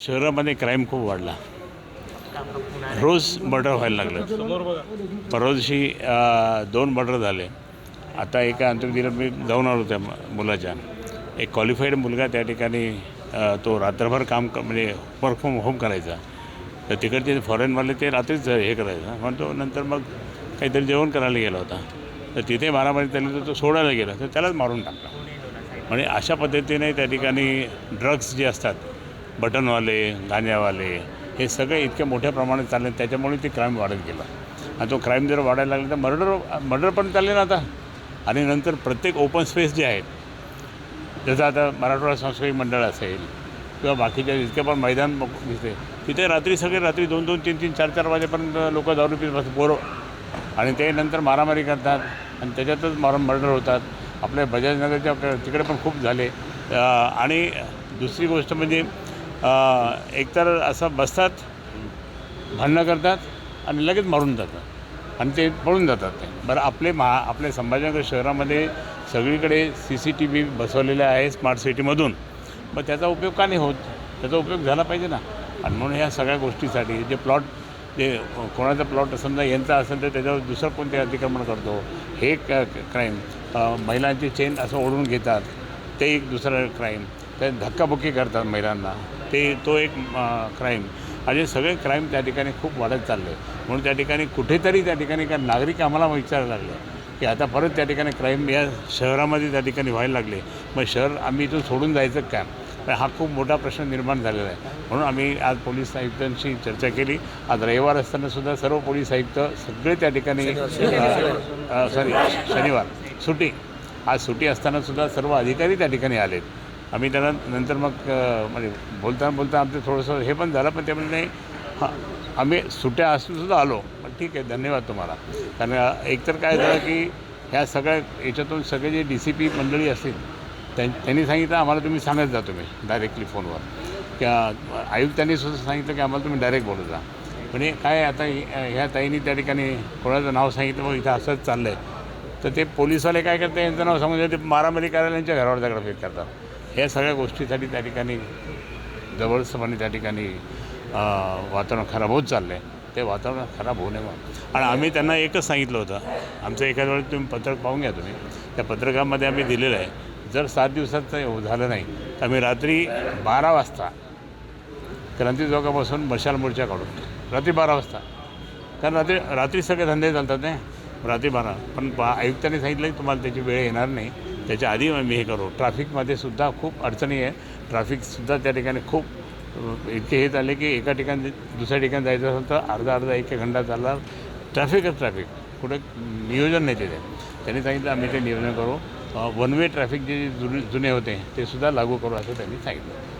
शहरामध्ये क्राईम खूप वाढला. रोज मर्डर व्हायला लागलं. परवा दिवशी दोन मर्डर झाले. आता एका अंत्यविधीला मी जाऊन आलो त्या मुलाच्या. एक क्वालिफाईड मुलगा त्या ठिकाणी तो रात्रभर काम क म्हणजे वर्क फ्रॉम होम करायचा. तर तिकडचे फॉरेनवाले ते रात्रीच हे करायचं. म्हणतो नंतर मग काहीतरी जेवण करायला गेला होता. तर तिथे मारामारी त्याला तर तो सोडायला गेला. तर त्यालाच मारून टाकला. म्हणजे अशा पद्धतीने त्या ठिकाणी ड्रग्स जे असतात बटनवाले गाण्यावाले हे सगळे इतक्या मोठ्या प्रमाणात चालले त्याच्यामुळे ते क्राईम वाढत गेला. आणि तो क्राईम जर वाढायला लागला तर मर्डर मर्डर पण चालले ना आता. आणि नंतर प्रत्येक ओपन स्पेस जे आहेत जसं आता मराठवाडा सांस्कृतिक मंडळ असेल किंवा बाकीच्या जितके पण मैदान दिसते तिथे रात्री सगळे रात्री दोन दोन तीन तीन चार चार वाजेपर्यंत लोक दारू पीत बस पोरं. आणि ते नंतर मारामारी करतात आणि त्याच्यातच मार मर्डर होतात. आपल्या बजाजनगरच्या तिकडे पण खूप झाले. आणि दुसरी गोष्ट म्हणजे एकतर असं बसतात भांडणं करतात आणि लगेच मारून जातात. आणि ते पळून जातात ते. बरं आपले महा आपल्या संभाजीनगर शहरामध्ये सगळीकडे सी सी टी व्ही बसवलेले आहे स्मार्ट सिटीमधून. मग त्याचा उपयोग का नाही होत? त्याचा उपयोग झाला पाहिजे ना. आणि म्हणून ह्या सगळ्या गोष्टीसाठी जे प्लॉट जे कोणाचा प्लॉट समजा यांचा असेल तर त्याच्यावर दुसरं कोणते अतिक्रमण करतो? हे क क्राईम महिलांची चेन असं ओढून घेतात ते एक दुसरं क्राईम ते धक्काबुक्की करतात महिलांना. ते तो एक क्राईम असे सगळे क्राईम त्या ठिकाणी खूप वाढत चालले. म्हणून त्या ठिकाणी कुठेतरी त्या ठिकाणी का नागरिक आम्हाला विचारायला लागले की आता परत त्या ठिकाणी क्राईम या शहरामध्ये त्या ठिकाणी व्हायला लागले. मग शहर आम्ही इथून सोडून जायचं काय तर हा खूप मोठा प्रश्न निर्माण झालेला आहे. म्हणून आम्ही आज पोलीस आयुक्तांशी चर्चा केली. आज रविवार असताना सुद्धा सर्व पोलीस आयुक्त सगळे त्या ठिकाणी सॉरी शनिवार सुट्टी. आज सुट्टी असताना सुद्धा सर्व अधिकारी त्या ठिकाणी आलेत. आम्ही त्यांना नंतर मग म्हणजे बोलताना बोलता आमचं थोडंसं हे पण झालं पण ते म्हणजे नाही हां आम्ही सुट्ट्या असूनसुद्धा आलो. पण ठीक आहे धन्यवाद तुम्हाला. कारण एकतर काय झालं की ह्या सगळ्या याच्यातून सगळे जे डी सी पी मंडळी असतील त्यां त्यांनी सांगितलं आम्हाला तुम्ही सांगत जा तुम्ही डायरेक्टली फोनवर. किंवा आयुक्तांनी सुद्धा सांगितलं की आम्हाला तुम्ही डायरेक्ट बोलत जा. म्हणजे काय आता ह्या ताईंनी त्या ठिकाणी कोणाचं नाव सांगितलं मग इथं असंच चाललं आहे तर ते पोलीसवाले काय करतात यांचं नाव सांगून ते मारामारी करायला यांच्या घरावर दगडफेक करतात. ह्या सगळ्या गोष्टीसाठी त्या ठिकाणी जवळसपणे त्या ठिकाणी वातावरण खराब होत चाललं आहे ते वातावरण खराब होऊ नये आणि आम्ही त्यांना एकच सांगितलं होतं. आमचं एखाद वेळेस तुम्ही पत्रक पाहून घ्या तुम्ही. त्या पत्रकामध्ये आम्ही दिलेलं आहे. जर सात दिवसाचं झालं नाही तर आम्ही रात्री बारा वाजता क्रांती चौकापासून मशाल मोर्चा काढून रात्री बारा वाजता. कारण रात्री रात्री सगळे धंदे चालतात नाही रात्री बारा. पण बा आयुक्तांनी सांगितलं की तुम्हाला त्याची वेळ येणार नाही. त्याच्या आधी आम्ही हे करू. ट्रॅफिकमध्ये सुद्धा खूप अडचणी आहे. ट्रॅफिकसुद्धा त्या ठिकाणी खूप इतके हे झाले की एका ठिकाणी दुसऱ्या ठिकाणी जायचं असेल तर अर्धा अर्धा एक एक घंटा चालणार. ट्रॅफिकच ट्रॅफिक. कुठे नियोजन नाही तिथे. त्यांनी सांगितलं आम्ही ते नियोजन करू. वन वे ट्रॅफिक जे जुने जुने होते ते सुद्धा लागू करू असं त्यांनी सांगितलं.